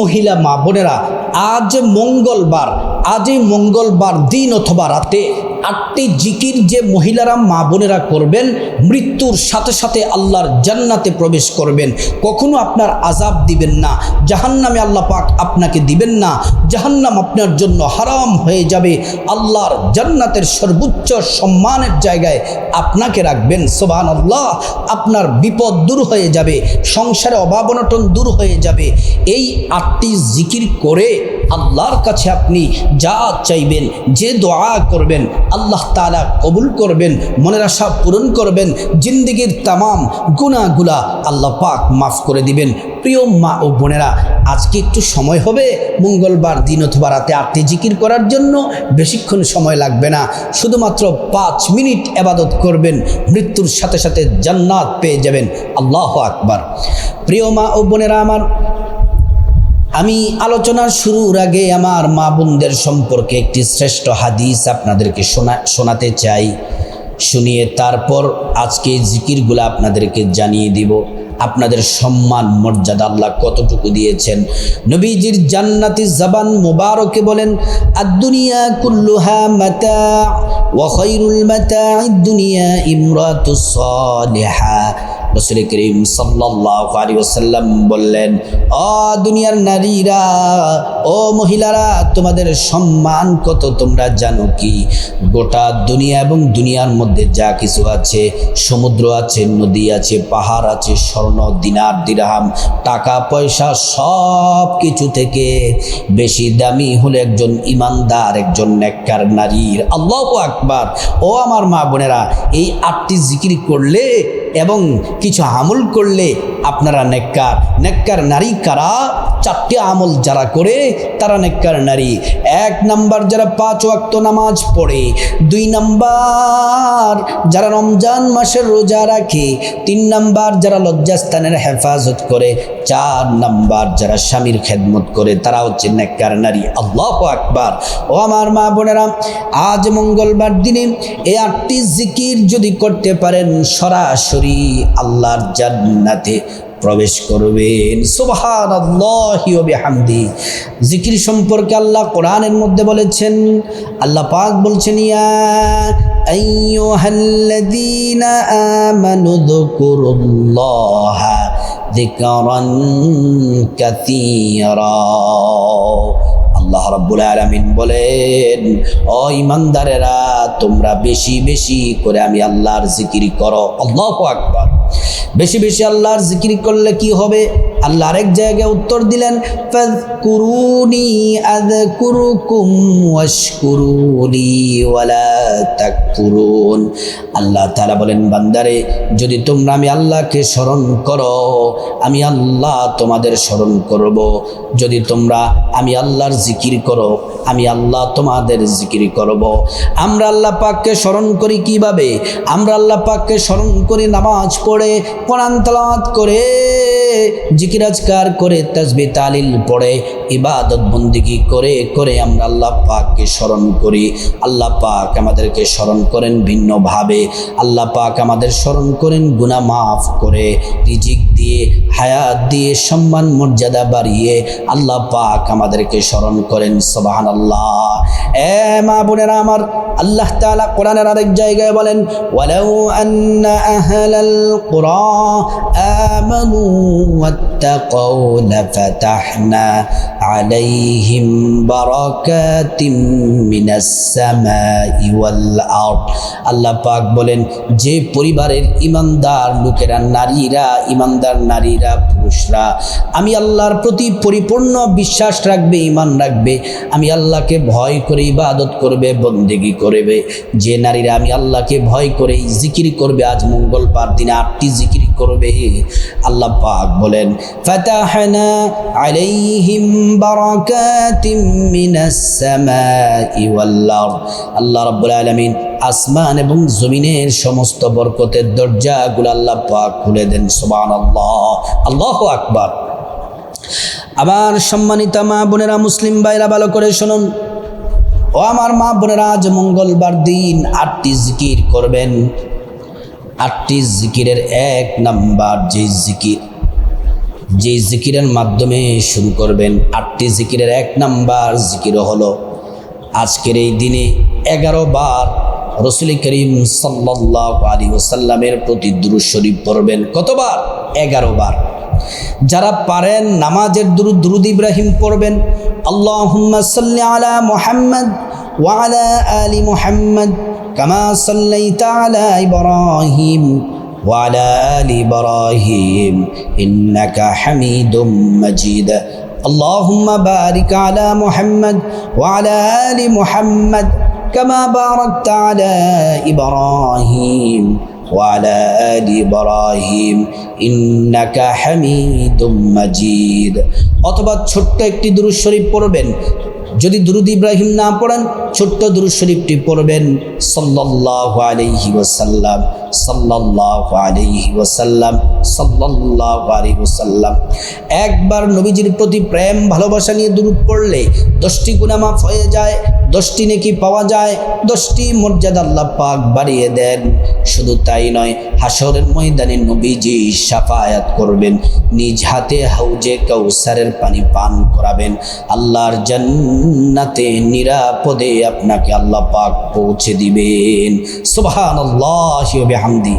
মহিলা মা বোনেরা, আজ মঙ্গলবার, আজই মঙ্গলবার দিন অথবা রাতে আটটি জিকির যে মহিলারা মা বোনেরা করবেন, মৃত্যুর সাথে সাথে আল্লাহর জান্নাতে প্রবেশ করবেন। কখনো আপনার আজাব দিবেন না, জাহান্নামে আল্লাহ পাক আপনাকে দিবেন না, জাহান্নাম আপনার জন্য হারাম হয়ে যাবে। আল্লাহর জান্নাতের সর্বোচ্চ সম্মানের জায়গায় আপনাকে রাখবেন সোবান আল্লাহ আপনার বিপদ দূর হয়ে যাবে, সংসারে অভাব অনটন দূর হয়ে যাবে। এই আটটি জিকির করে আল্লাহর কাছে আপনি যা চাইবেন, যে দোয়া করবেন, আল্লাহ তালা কবুল করবেন, মনের আশা পূরণ করবেন, জিন্দিগির তামাম গুণাগুলা আল্লাহ পাক মাফ করে দিবেন। প্রিয় মা ও বোনেরা, আজকে একটু সময় হবে, মঙ্গলবার দিন অথবা রাতে আটটি জিকির করার জন্য, বেশিক্ষণ সময় লাগবে না। শুধুমাত্র পাঁচ মিনিট এবাদত করবেন, মৃত্যুর সাথে সাথে জান্নাত পেয়ে যাবেন। আল্লাহ আকবার। প্রিয় মা ও বোনেরা আমার আমি আলোচনার শুরুর আগে আমার মা বোনদের সম্পর্কে একটি শ্রেষ্ঠ হাদিস আপনাদেরকে শোনা, শোনাতে চাই। শুনিয়ে তারপর আজকে জিকিরগুলো আপনাদেরকে জানিয়ে দিব। আপনাদের সম্মান, মর্যাদা আল্লাহ কতটুকু দিয়েছেন। নবীজির জান্নাতি জবান মুবারকে বলেন, আদ-দুনিয়া কুল্লুহা মাতা, ওয়া খায়রুল মাতা'id দুনিয়া ইমরাতুস সালিহা। রসুল করিম সাল্লাহ আলী ওসাল্লাম বললেন, অ দুনিয়ার নারীরা, ও মহিলারা, তোমাদের সম্মান কত তোমরা জানো কি? গোটা দুনিয়া এবং দুনিয়ার মধ্যে যা কিছু আছে, সমুদ্র আছে, নদী আছে, পাহাড় আছে, স্বর্ণ, দিনার, দিরাহাম, টাকা, পয়সা, সব কিছু থেকে বেশি দামি হলো একজন ইমানদার, একজন নেককার নারীর। আল্লাহ আকবার। ও আমার মা বোনেরা, এই আটটি জিকির করলে এবং কিছু আমল করলে আপনারা নেককার। নেককার নারী কারা? চারটি আমল যারা করে, তারা নেককার নারী। এক নাম্বার যারা পাঁচ ওয়াক্ত নামাজ পড়ে, দুই নাম্বার যারা রমজান মাসের রোজা রাখে, তিন নাম্বার যারা লজ্জাস্থানের হেফাজত করে, চার নাম্বার যারা স্বামীর খেদমত করে, তারা হচ্ছে নেককার নারী। আল্লাহ আকবার। ও আমার মা বোনেরা, আজ মঙ্গলবার দিনে এই আটটি জিকির যদি করতে পারেন সরাসরি আল্লাহর জান্নাতে প্রবেশ করবেন। সুবহান হামদি জিকির সম্পর্কে আল্লাহ কোরআনের মধ্যে বলেছেন, আল্লাহ পাক বলছেন, ইয়া আইয়ুহাল্লাযীনা আল্লাহ রব্বুল আলামিন বলেন, ও ইমানদারেরা তোমরা বেশি বেশি করে আমি আল্লাহর জিকির করো। আল্লাহু আকবার। বেশি বেশি আল্লাহর জিকির করলে কি হবে? আল্লাহ আরেক জায়গায় উত্তর দিলেন আল্লাহ তারা বলেন, বান্দারে, যদি তোমরা আমি আল্লাহকে স্মরণ করো, আমি আল্লাহ তোমাদের স্মরণ করব। যদি তোমরা আমি আল্লাহর জিকির করো, আমি আল্লাহ তোমাদের জিকির করব। আমরা আল্লাহ পাককে স্মরণ করি কীভাবে? আমরা আল্লাহ পাককে স্মরণ করি নামাজ পড়ে কোরআন তালাত করে জিকিরাজকার করে, তাজবি, তালিল পড়ে, ইবাদত বন্দিগি করে করে আমরা আল্লাহ পাককে স্মরণ করি। আল্লাহ পাক আমাদেরকে স্মরণ করেন ভিন্নভাবে। আল্লাহ পাক আমাদের স্মরণ করেন গুণা মাফ করে, রিজিক দিয়ে হায়াত দিয়ে সম্মান, মর্যাদা বাড়িয়ে আল্লাহ পাক আমাদেরকে স্মরণ করেন সবাহান আল্লাহ এ মা বোনেরা আমার, আল্লাহ তালা কোরআনের আরেক জায়গায় বলেন, ওয়ালাউ আন্না আহলাল কুরা আমানু ওয়াত্তাকাউ লাফাতাহনা। বারাকাতিম মিনাস সামাই ওয়াল আরদ। আল্লাহ পাক বলেন, যে পরিবারের ইমানদার লোকেরা, নারীরা, ইমানদার নারীরা, পুরুষরা, আমি আল্লাহর প্রতি পরিপূর্ণ বিশ্বাস রাখবে ইমান রাখবে, আমি আল্লাহকে ভয় করে ইবাদত করবে, বন্দেগি করবে। যে নারীরা, আমি আল্লাহকে ভয় করে জিকির করবে, আজ মঙ্গলবার দিনে আটটি জিকির করবে আল্লাহ পাক বলেন, ফাতাহনা আলাইহিম বারাকাতিম মিনাস সামাই ওয়াল আরদ আল্লাহ রাব্বুল আলামিন আসমান এবং জমিনের সমস্ত বরকতের দরজাগুলো আল্লাহ পাক খুলে দেন, সুবহানাল্লাহ। আল্লাহু আকবার। আবার সম্মানিত মা বোনেরা, মুসলিম ভাইরা, ভালো করে শুনুন। ও আমার মা বোনেরা, আজ মঙ্গলবার দিন আটটি জিকির করবেন। আটটি জিকিরের এক নাম্বার যে জিকির যে জিকিরের মাধ্যমে শুরু করবেন, আটটি জিকিরের এক নাম্বার জিকির হলো, আজকের এই দিনে এগারো বার রসুল করিম সাল্লাহ আলী ওসাল্লামের প্রতি দুরুদ শরীফ পড়বেন। কতবার? এগারো বার। যারা পারেন নামাজের দুরুদ দুরুদ ইব্রাহিম পড়বেন। আল্লাহুম্মা সাল্লি আলা মোহাম্মদ ওয়ালা আলি মুহাম্মদ কামা সাল্লাইতা আলা ইব্রাহিম وعلى آل إبراهيم إنك حميد مجيد اللهم بارك على محمد وعلى آل محمد كما باركت على إبراهيم وعلى آل إبراهيم إنك حميد مجيد অথবা ছোট্ট একটি দুরুদ শরীফ পড়বেন যদি দুরুদ ইব্রাহিম না পড়েন, ছোট্ট দুরুদ শরীফটি পড়বেন সাল্লাল্লাহু আলাইহি ওয়াসাল্লাম, সাল্লাল্লাহু আলাইহি ওয়াসাল্লাম। সাল্লাল্লাহু একবার নবীজির প্রতি প্রেম, ভালোবাসা নিয়ে দুরুদ পড়লে দশটি গুনাহ মাফ হয়ে যায়, দশটি নেকি পাওয়া যায়, দশটি মর্যাদা আল্লাহ পাক বাড়িয়ে দেন। শুধু তাই নয় হাসরের ময়দানে নবীজি সাফায়াত করবেন, নিজ হাতে হাউজে কাউসারের পানি পান করাবেন। আল্লাহর জান্নাতে নিরাপদে আপনাকে আল্লাহ পাক পৌঁছে দিবেন। সুবহানাল্লাহি ওয়া বিহামদি।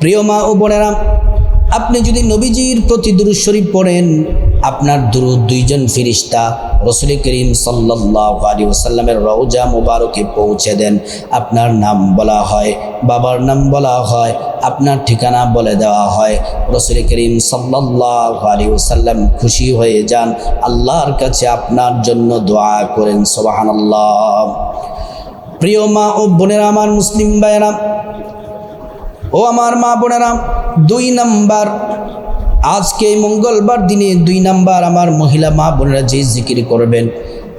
প্রিয় মা ও বোনেরা আপনি যদি নবীজির প্রতি দুরুদ শরীফ পড়েন, আপনার দুরুদ দুইজন ফিরিস্তা রসুল করিম সাল্লাহ আলী ওসাল্লামের রওজা মুবারকে পৌঁছে দেন। আপনার নাম বলা হয়, বাবার নাম বলা হয়, আপনার ঠিকানা বলে দেওয়া হয়। রসুল করিম সাল্লাহ ওসাল্লাম খুশি হয়ে যান। আল্লাহর কাছে আপনার জন্য দোয়া করেন সোবাহান প্রিয় মা ও বোনেরা, আমার মুসলিম ভাইয়েরা ও আমার মা বোনেরা, দুই নাম্বার, আজকে মঙ্গলবার দিনে দুই নাম্বার আমার মহিলা মা বোনেরা যে জিকির করবেন,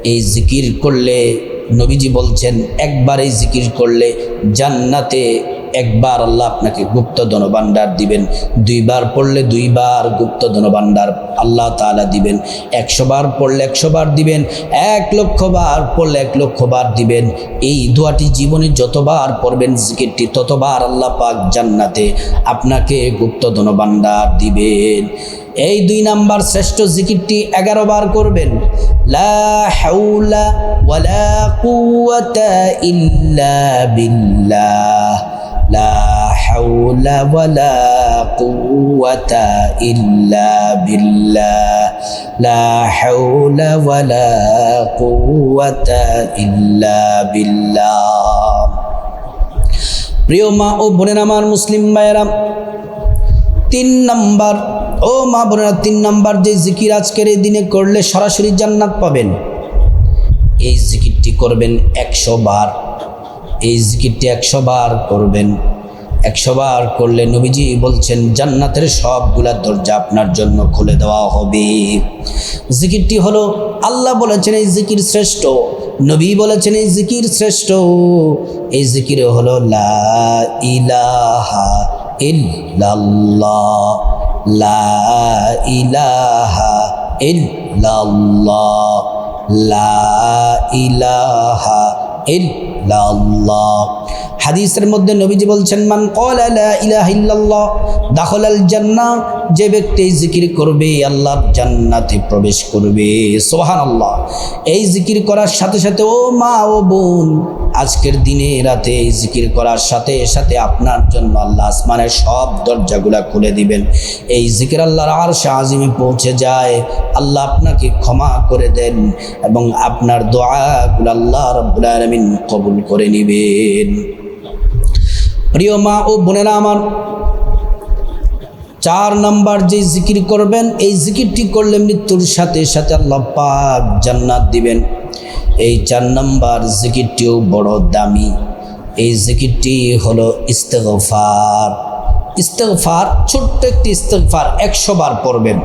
এই জিকির করলে নবীজি বলছেন, একবার এই জিকির করলে জান্নাতে একবার আল্লাহ আপনাকে গুপ্ত ধনভাণ্ডার দিবেন। দুইবার পড়লে দুইবার গুপ্ত ধনভাণ্ডার আল্লাহ তাআলা দিবেন। একশো বার পড়লে একশো বার দিবেন। এক লক্ষ বার পড়লে এক লক্ষ বার দিবেন। এই দোয়াটি জীবনে যতবার পড়বেন, জিকিরটি ততবার আল্লাহ পাক জান্নাতে আপনাকে গুপ্ত ধনভাণ্ডার দিবেন। এই দুই নাম্বার শ্রেষ্ঠ জিকিরটি এগারো বার করবেন। লা হাউলা ওয়ালা কুওয়াতা ইল্লা লা হাউলা ওয়ালা কুওয়াতা ইল্লা বিল্লাহ। লা হাউলা ওয়ালা কুওয়াতা ইল্লা বিল্লাহ। প্রিয় মা ও বোনের আমার মুসলিম ভাইয়েরা, তিন নাম্বার, ও মা বোনেরা, তিন নাম্বার যে জিকির আজকের এই দিনে করলে সরাসরি জান্নাত পাবেন। এই জিকিরটি করবেন একশো বার। এই জিকিরটি একশো বার করবেন। একশো বার করলে নবীজি বলছেন, জান্নাতের সবগুলা দরজা আপনার জন্য খুলে দেওয়া হবে। জিকিরটি হলো, আল্লাহ বলেছেন এই জিকির শ্রেষ্ঠ, নবী বলেছেন এই জিকির শ্রেষ্ঠ। এই জিকির হলো, লা ইলাহা ইল্লাল্লাহ, লা ইলাহা লা ইলাহা হাদিসের মধ্যে নবীজি বলছেন, মান কলা ইলাহা ইল্লাল্লাহ, দাখালাল জান্নাহ যে ব্যক্তি এই জিকির করবে, আল্লাহর জান্নাতে প্রবেশ করবে। সুবহানাল্লাহ। এই জিকির করার সাথে সাথে, ও মা ও বোন আজকের দিনে, রাতে জিকির করার সাথে সাথে আপনার জন্য আল্লাহ আসমানের সব দরজাগুলা খুলে দিবেন। এই জিকির আল্লাহর আর আজিমে পৌঁছে যায়। আল্লাহ আপনাকে ক্ষমা করে দেন এবং আপনার দোয়াগুলো আল্লাহ আলমিন কবুল করে নেবেন। প্রিয় মা ও বোনেরা আমার, চার নাম্বার যে জিকির করবেন, এই জিকিরটি করলে মৃত্যুর সাথে সাথে আল্লাহ পাক জান্নাত দিবেন। এই চার নাম্বার জিকিরটিও বড় দামি। এই জিকিরটি হলো ইস্তেগফার। ইস্তেগফার, ছোট্ট একটি ইস্তেগফার একশো বার পড়বেন।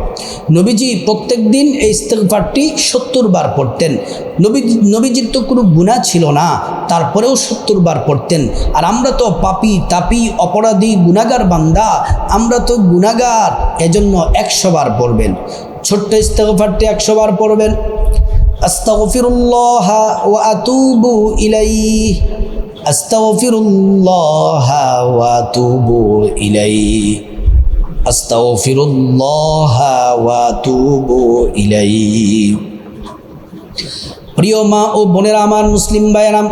নবীজি প্রত্যেক দিন এই ইস্তেগফারটি সত্তর বার পড়তেন। নবী, নবীজির তো কোনো গুণা ছিল না, তারপরেও সত্তর বার পড়তেন। আর আমরা তো পাপি, তাপি, অপরাধী, গুণাগার বান্দা, আমরা তো গুণাগার, এজন্য একশো বার পড়বেন। ছোট্ট ইস্তেগফারটি একশো বার পড়বেন। আস্তাগফিরুল্লাহ ওয়া আতুবু ইলাইহি। আস্তাগফিরুল্লাহ ওয়া আতুবু ইলাইহি। আস্তাগফিরুল্লাহ ওয়া আতুবু ইলাইহি। প্রিয় মা ও বোনেরা, আমার মুসলিম ভাইয়েরাম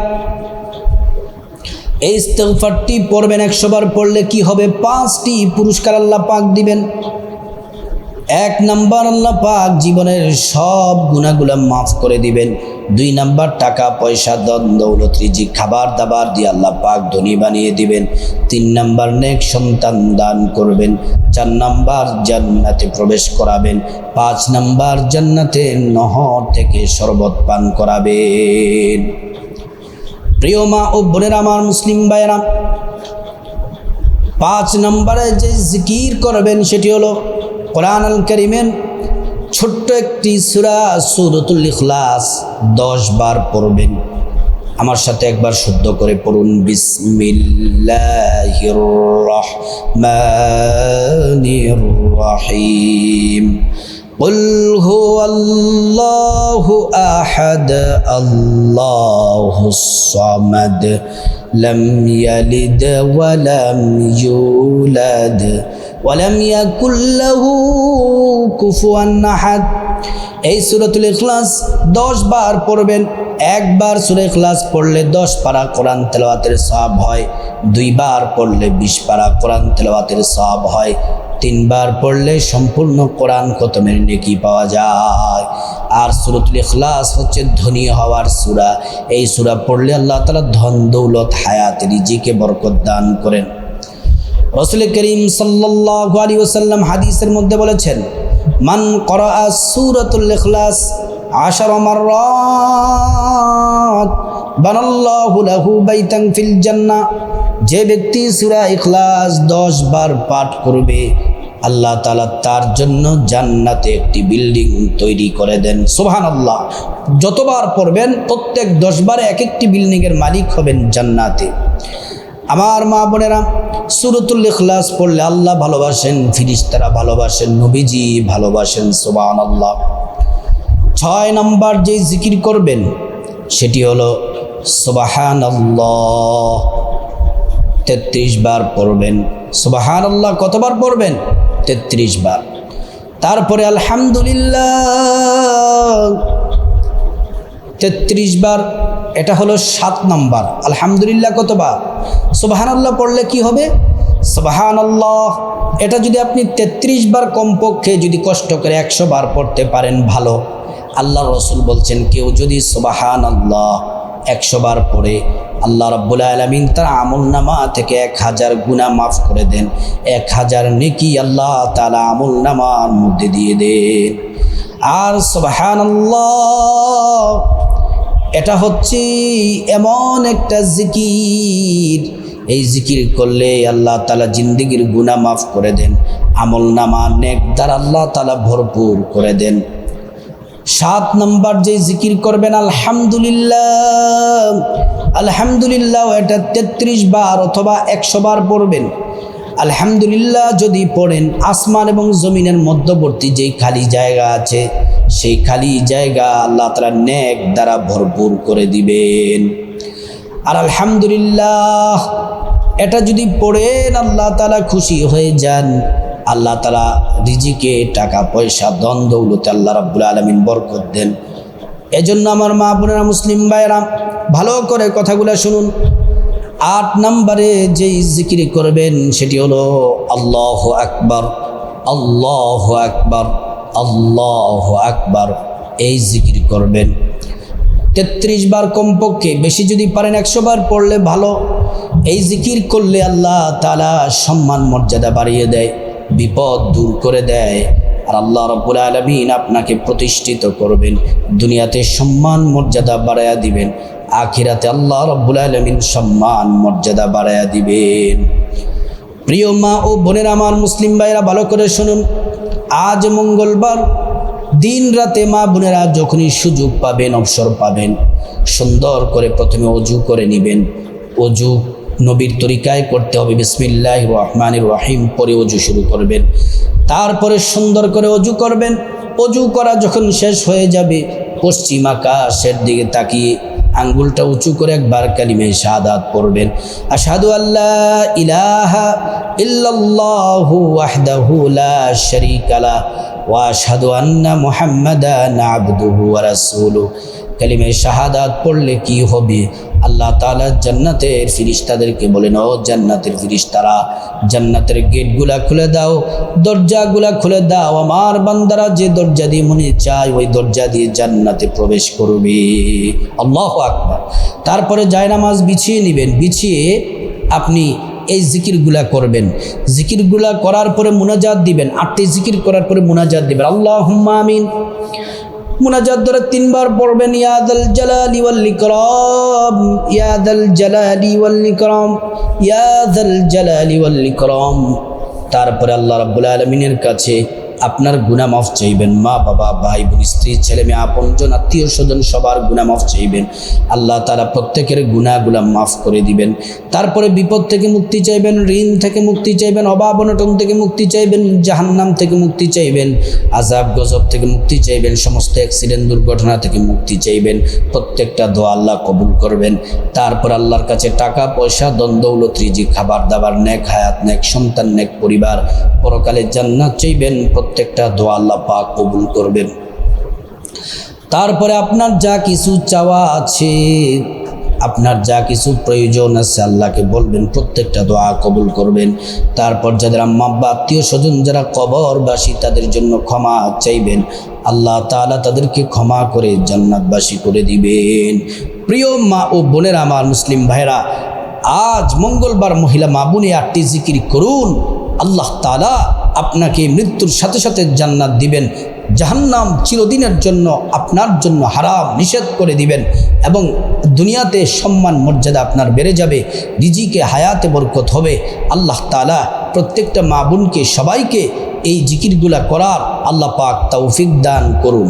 এই ইস্তেগফারটি পড়বেন একশো বার পড়লে কি হবে? পাঁচটি পুরস্কার আল্লাহ পাক দিবেন। এক নাম্বার আল্লাহ পাক জীবনের সব গুণাগুলা মাফ করে দিবেন। দুই নাম্বার, টাকা, পয়সা দন দৌলত, রিজিক, খাবার দাবার দিয়ে আল্লাহ পাক ধনী বানিয়ে দিবেন। তিন নাম্বার, নেক সন্তান দান করবেন। চার নাম্বার, জান্নাতে প্রবেশ করাবেন। পাঁচ নাম্বার, জান্নাতে নহর থেকে শরবত পান করাবেন। প্রিয় মা ও বোনেরা, আমার মুসলিম ভাইয়েরা, পাঁচ নম্বরে যে জিকির করবেন সেটি হলো কোরআন আল করিমের ছোট্ট একটি সুরা সুরতুল ইখলাস দশ বার পড়বেন আমার সাথে একবার শুদ্ধ করে পড়ুন বিসমিল্লাহির রহমানির রহিম قل هو الله أحد الله الصمد لم يلد ولم يولد ওয়ালাম ইয়াকুল্লাহু কুফুয়ান আহাদ। এই সুরাতুল ইখলাস দশ বার পড়বেন, একবার সুরে ক্লাস পড়লে দশ পারা কোরআন তেলাওয়াতের সব হয়, দুইবার পড়লে বিশ পারা কোরআন তেলাওয়াতের সব হয়, তিনবার পড়লে সম্পূর্ণ কোরআন খতমের নেকি পাওয়া যায়। আর সুরতুল ইখলাস হচ্ছে ধনী হওয়ার সুরা। এই সুরা পড়লে আল্লাহ তালা ধন দৌলত হায়াত, রিজিকে বরকত দান করেন। রসুল করিম সাল্লাল্লাহু আলাইহি ওয়াসাল্লাম হাদিসের মধ্যে বলেছেন, মান করা সুরাতুল ইখলাস আশার বানাল্লাহু লাহু জান্নাহ। যে ব্যক্তি সূরা ইখলাস 10 বার পাঠ করবে, আল্লাহ তাআলা তার জন্য জান্নাতে একটি বিল্ডিং তৈরি করে দেন। সুবহানাল্লাহ। যতবার পড়বেন, প্রত্যেক 10 বারে এক একটি বিল্ডিংয়ের মালিক হবেন জান্নাতে। আমার মা বোনেরা, সুরতুল ইখলাস পড়লে আল্লাহ ভালোবাসেন, ফিরিস্তারা ভালোবাসেন, নবীজি ভালোবাসেন সোবান আল্লাহ ছয় নম্বর যে জিকির করবেন, সেটি হলো সোবাহান আল্লাহ তেত্রিশ বার পড়বেন। সোবাহান আল্লাহ কতবার পড়বেন? তেত্রিশ বার। তারপরে আলহামদুলিল্লাহ তেত্রিশ বার, এটা হলো সাত নম্বর। আলহামদুলিল্লাহ কতবার? সুবাহান আল্লাহ পড়লে কি হবে? সুবাহান আল্লাহ এটা যদি আপনি তেত্রিশ বার কমপক্ষে যদি কষ্ট করে একশো বার পড়তে পারেন, ভালো। আল্লাহ রসুল বলছেন, কেউ যদি সুবাহান আল্লাহ একশো বার পড়ে, আল্লাহ রব্বুল আলমিন তার আমল নামা থেকে এক হাজার গুণা মাফ করে দেন। এক হাজার নেকি আল্লাহ তালা আমল নামার মধ্যে দিয়ে দেন। আর সুবাহান আল্লাহ এটা হচ্ছে এমন একটা জিকির। এই জিকির করলে আল্লাহ তালা জিন্দিগির গুণা মাফ করে দেন। আমল নামা নেক দ্বার আল্লাহ তালা ভরপুর করে দেন। সাত নম্বর যে জিকির করবেন, আলহামদুলিল্লাহ। আলহামদুলিল্লাহ, এটা তেত্রিশ বার অথবা একশো বার পড়বেন। আলহামদুলিল্লাহ, যদি পড়েন আসমান এবং জমিনের মধ্যবর্তী যেই খালি জায়গা আছে, সেই খালি জায়গা আল্লাহ তালা নেক দ্বারা ভরপুর করে দিবেন। আর আলহামদুলিল্লাহ, এটা যদি পড়েন আল্লাহ তালা খুশি হয়ে যান। আল্লাহ তালা রিজিকে, টাকা, পয়সা দন দৌলতে আল্লাহ রাব্বুল আলমিন বরকত দেন। এজন্য আমার মা বোনেরা, মুসলিম ভাইয়েরা, ভালো করে কথাগুলো শুনুন। আট নম্বরে যেই জিকির করবেন সেটি হলো আল্লাহ আকবর আল্লাহ আকবর আল্লাহ আকবর এই জিকির করবেন। তেত্রিশ বার কমপক্ষে, বেশি যদি পারেন একশো বার পড়লে ভালো। এই জিকির করলে আল্লাহ তালা সম্মান মর্যাদা বাড়িয়ে দেয়, বিপদ দূর করে দেয় আর আল্লাহ রব্বুল আলমিন আপনাকে প্রতিষ্ঠিত করবেন, দুনিয়াতে সম্মান মর্যাদা বাড়াইয়া দিবেন। আখিরাতে আল্লাহ রব্বুল আলমিন সম্মান, মর্যাদা বাড়াইয়া দিবেন। প্রিয় মা ও বোনের, আমার মুসলিম ভাইরা ভালো করে শুনুন। আজ মঙ্গলবার, দিন রাতে মা বোনেরা যখনই সুযোগ পাবেন, অবসর পাবেন, সুন্দর করে প্রথমে অজু করে নেবেন। অজু নবীর তরিকায় করতে হবে বিসমিল্লাহ রহমান রহিম, পরে অজু শুরু করবেন। তারপরে সুন্দর করে অজু করবেন। অজু করা যখন শেষ হয়ে যাবে, পশ্চিম আকাশের দিকে তাকিয়ে আঙ্গুলটা উঁচু করে একবার কালিমে শাহাদাত পড়বেন। আসাদু আল্লাহ ইলাহা ইল্লাল্লাহু ওয়াহদাহু লা শারীকা ওয়া আশহাদু আন্না মুহাম্মাদান আবদুহু ওয়া রাসূলুহু। কালিমে শাহাদাত পড়লে কি হবে? আল্লাহ তাআলা জান্নাতের ফিরিস্তাদেরকে বলেন ও জান্নাতের ফিরিস্তারা, জান্নাতের গেটগুলা খুলে দাও, দরজাগুলা খুলে দাও। আমার বান্দারা যে দরজা দিয়ে মনে চায়, ওই দরজা দিয়ে জান্নাতে প্রবেশ করবে। আল্লাহ আকবার। তারপরে জায়নামাজ বিছিয়ে নেবেন, বিছিয়ে আপনি এই জিকিরগুলা করবেন। জিকিরগুলা করার পরে মুনাজাত দিবেন, আটটি জিকির করার পরে মুনাজাত দিবেন। আল্লাহ আমিন। মুনাজাত ধরে তিনবার পড়বেন ইয়াদাল জালালি ওয়াল ইকরাম ইয়াদাল জালালি ওয়াল ইকরাম ইয়াদাল জালালি ওয়াল ইকরাম। তারপরে আল্লাহ রাব্বুল আলামিনের কাছে আপনার গুনাহ মাফ চাইবেন। মা, বাবা, ভাই, বোন, স্ত্রী, ছেলে মেয়ে, আপনজন, আত্মীয় স্বজন, সবার গুনাহ মাফ চাইবেন। আল্লাহ তারা প্রত্যেকের গুনাহগুলা মাফ করে দিবেন। তারপরে বিপদ থেকে মুক্তি চাইবেন, ঋণ থেকে মুক্তি চাইবেন, অভাব, অনটন থেকে মুক্তি চাইবেন, জাহান্নাম থেকে মুক্তি চাইবেন আজাব গজব থেকে মুক্তি চাইবেন, সমস্ত অ্যাক্সিডেন্ট দুর্ঘটনা থেকে মুক্তি চাইবেন। প্রত্যেকটা দোয়া আল্লাহ কবুল করবেন। তারপর আল্লাহর কাছে টাকা, পয়সা দ্বন্দ্বৌলত রিজি খাবার, দাবার, নেক হায়াত, নেক সন্তান, নেক পরিবার, পরকালে জান্নাত চাইবেন। প্রত্যেকটা দোয়া আল্লাহ পাক কবুল করবেন। তারপরে আপনার যা কিছু চাওয়া আছে, আপনার যা কিছু প্রয়োজন আছে আল্লাহকে বলবেন, প্রত্যেকটা দোয়া কবুল করবেন। তারপর যাদের আম্মা আব্বা আত্মীয় স্বজন যারা কবরবাসী, তাদের জন্য ক্ষমা চাইবেন। আল্লাহ তাআলা তাদেরকে ক্ষমা করে জান্নাতবাসী করে দিবেন। প্রিয় মা ও বোনেরা, আমার মুসলিম ভাইরা আজ মঙ্গলবার মহিলা মা বোনে আটটি জিকির করুন। আল্লাহ তাআলা আপনাকে মৃত্যুর সাথে সাথে জান্নাত দিবেন। জাহান্নাম চিরদিনের জন্য আপনার জন্য হারাম নিষেধ করে দিবেন এবং দুনিয়াতে সম্মান মর্যাদা আপনার বেড়ে যাবে, রিজিকে, হায়াতে বরকত হবে। আল্লাহ তালা প্রত্যেকটা মা বোনকে, সবাইকে এই জিকিরগুলা করার আল্লাহ পাক তৌফিক দান করুন।